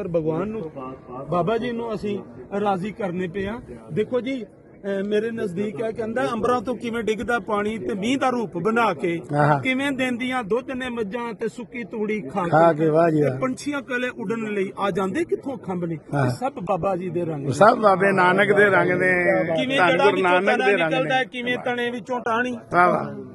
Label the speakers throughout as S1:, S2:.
S1: ਪਰਮੇਸ਼ਵਰ ਭਗਵਾਨ ਨੂੰ ਬਾਬਾ ਜੀ ਨੂੰ ਅਸੀਂ ਰਾਜ਼ੀ ਕਰਨੇ ਪਏ ਆ ਦੇਖੋ ਜੀ ਮੇਰੇ ਨਜ਼ਦੀਕ ਹੈ ਕਹਿੰਦਾ ਅੰਬਰਾਂ ਤੋਂ ਕਿਵੇਂ ਡਿੱਗਦਾ ਪਾਣੀ ਤੇ ਮੀਂਹ ਦਾ ਰੂਪ ਬਣਾ ਕੇ। ਕਿਵੇਂ ਦਿੰਦੀਆਂ ਦੁੱਧ ਨੇ ਮੱਝਾਂ ਤੇ ਸੁੱਕੀ ਤੂੜੀ ਖਾ
S2: ਕੇ ਵਾਹ ਜੀ
S1: ਤੇ। ਪੰਛੀਆਂ ਕੋਲੇ ਉੱਡਣ ਲਈ ਆ ਜਾਂਦੇ ਕਿੱਥੋਂ ਖੰਭ ਨੇ ਸਭ ਬਾਬਾ ਜੀ ਦੇ ਰੰਗ ਨੇ।
S2: ਸਭ ਬਾਬੇ ਨਾਨਕ ਦੇ ਰੰਗ ਨੇ
S1: ਕਿਵੇਂ ਜੜਾਂ ਵਿੱਚੋਂ
S2: ਨਾਨਕ
S1: ਤਣਾ
S2: ਦੇ ਰੰਗ
S1: ਨਿਕਲਦਾ ਕਿਵੇਂ ਤਣੇ ਵਿੱਚੋਂ ਟਾਣੀ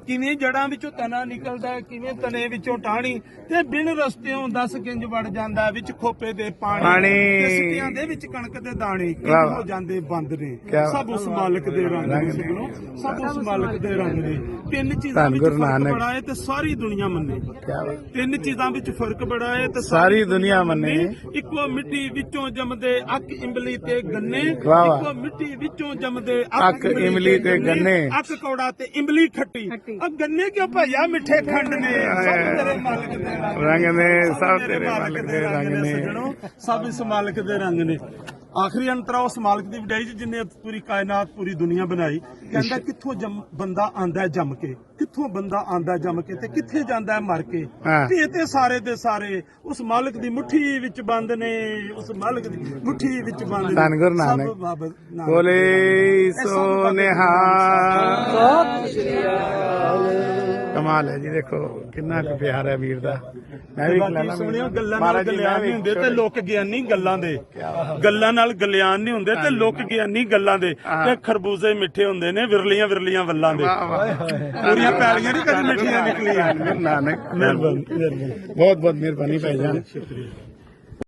S1: ਕਿਵੇਂ ਜੜਾਂ ਵਿੱਚੋਂ ਤਣਾ ਨਿਕਲਦਾ ਕਿਵੇਂ ਤਣੇ ਵਿੱਚੋਂ ਟਾਣੀ ਤੇ ਬਿਨ ਰਸਤਿਓਂ 10 ਕਿੰਜ ਵੜ ਜਾਂਦਾ ਵਿੱਚ ਖੋਪੇ ਦੇ ਪਾਣੀ। ਤੇ ਸਿੱਟਿਆਂ ਦੇ ਵਿੱਚ ਕਣਕ ਦੇ ਦਾਣੇ ਕਿੰਜ
S2: ਵਾਹ,
S1: ਹੋ। ਜਾਂਦੇ ਬੰਦ ਨੇ ਸਭ ਉਸ ਮਾਲਕ ਦੇ ਰੰਗ ਨੇ ਸਭ ਉਸ ਮਾਲਕ ਦੇ ਰੰਗ ਨੇ ਤਿੰਨ ਚੀਜ਼ਾਂ ਵਿੱਚ ਫ਼ਰਕ। ਬੜਾ ਹੈ ਤੇ ਸਾਰੀ ਦੁਨੀਆ ਮੰਨੇ। ਤਿੰਨ ਚੀਜ਼ਾਂ ਵਿੱਚ ਫ਼ਰਕ ਬੜਾ ਹੈ ਤੇ
S2: ਸਾਰੀ ਦੁਨੀਆ ਮੰਨੇ।
S1: ਇੱਕੋ ਮਿੱਟੀ ਵਿੱਚੋਂ ਜੰਮਦੇ ਅੱਕ ਇੰਬਲੀ ਤੇ ਗੰਨੇ। ਇੱਕੋ ਮਿੱਟੀ ਵਿੱਚੋਂ ਜੰਮਦੇ
S2: ਅੱਕ ਇਮਲੀ ਤੇ ਗੰਨੇ।
S1: ਅੱਕ ਕੌੜਾ ਤੇ ਇੰਬਲੀ ਖੱਟੀ। ਆ ਗੰਨੇ ਕਿਉਂ ਭਈਆ ਮਿੱਠੇ ਖੰਡ ਨੇ? ਸਭ ਤੇਰੇ ਮਾਲਕ ਦੇ ਰੰਗ
S2: ਨੇ। ਸਭ ਤੇਰੇ ਮਾਲਕ ਦੇ ਰੰਗ ਨੇ
S1: ਸਭ ਇਸ ਮਾਲਕ ਦੇ ਰੰਗ ਨੇ। ਆਖਰੀ ਅੰਤਰਾ ਉਸ ਮਾਲਕ ਦੀ ਵਡਾਈ ਚ ਜਿਨੇ ਪੂਰੀ ਕਾਇਨਾਤ ਪੂਰੀ ਦੁਨੀਆ ਬਣਾਈ। ਕਹਿੰਦਾ ਕਿੱਥੋਂ ਜੰਮ- ਬੰਦਾ ਆਂਦਾ ਜੰਮ ਕੇ? ਕਿੱਥੋਂ ਬੰਦਾ ਆਂਦਾ ਜੰਮ ਕੇ ਤੇ ਕਿੱਥੇ ਜਾਂਦਾ ਮਰ ਕੇ। ਤੇ ਇਹ ਤੇ ਸਾਰੇ ਦੇ ਸਾਰੇ ਉਸ ਮਾਲਕ ਦੀ ਮੁਠੀ ਵਿੱਚ ਬੰਦ ਨੇ ਉਸ ਮਾਲਕ ਦੀ ਮੁਠੀ ਵਿੱਚ ਬੰਦ ਨੇ।
S2: ਧੰਨ ਗੁਰੂ
S1: ਸਭ
S2: ਨਾਨਕ। ਬੋਲੇ ਸੋ ਨਿਹਾਲ ਕਮਾਲ ਹੈ ਜੀ ਦੇਖੋ ਕਿੰਨਾ ਕੁ ਪਿਆਰ ਹੈ ਵੀਰ ਦਾ। ਮੈਂ ਵੀ
S1: ਬਾਕੀ ਸੁਣਿਓ ਗੱਲਾਂ ਨਾਲ ਗਲਿਆਨ ਨਹੀਂ ਹੁੰਦੇ ਤੇ ਲੋਕ ਗਿਆਨੀ ਗੱਲਾਂ ਦੇ। ਗੱਲਾਂ ਨਾਲ ਗਲਿਆਨ ਨਹੀਂ ਹੁੰਦੇ ਤੇ ਲੋਕ ਗਿਆਨੀ ਗੱਲਾਂ ਦੇ। ਤੇ ਖਰਬੂਜ਼ੇ ਮਿੱਠੇ ਹੁੰਦੇ ਨੇ ਵਿਰਲੀਆਂ ਵਿਰਲੀਆਂ ਵੱਲਾਂ ਦੇ। ਪੂਰੀਆਂ ਪੈਲੀਆਂ ਨਹੀਂ ਕਦੇ ਮਿੱਠੀਆਂ ਨਿਕਲੀਆਂ।
S2: ਨਾਨਕ
S1: ਮਿਹਰਬਾਨੀ
S2: ਬਹੁਤ ਬਹੁਤ ਮਿਹਰਬਾਨੀ ਭਾਈ ਜਾਨ।
S1: ਸ਼ੁਕਰੀਆ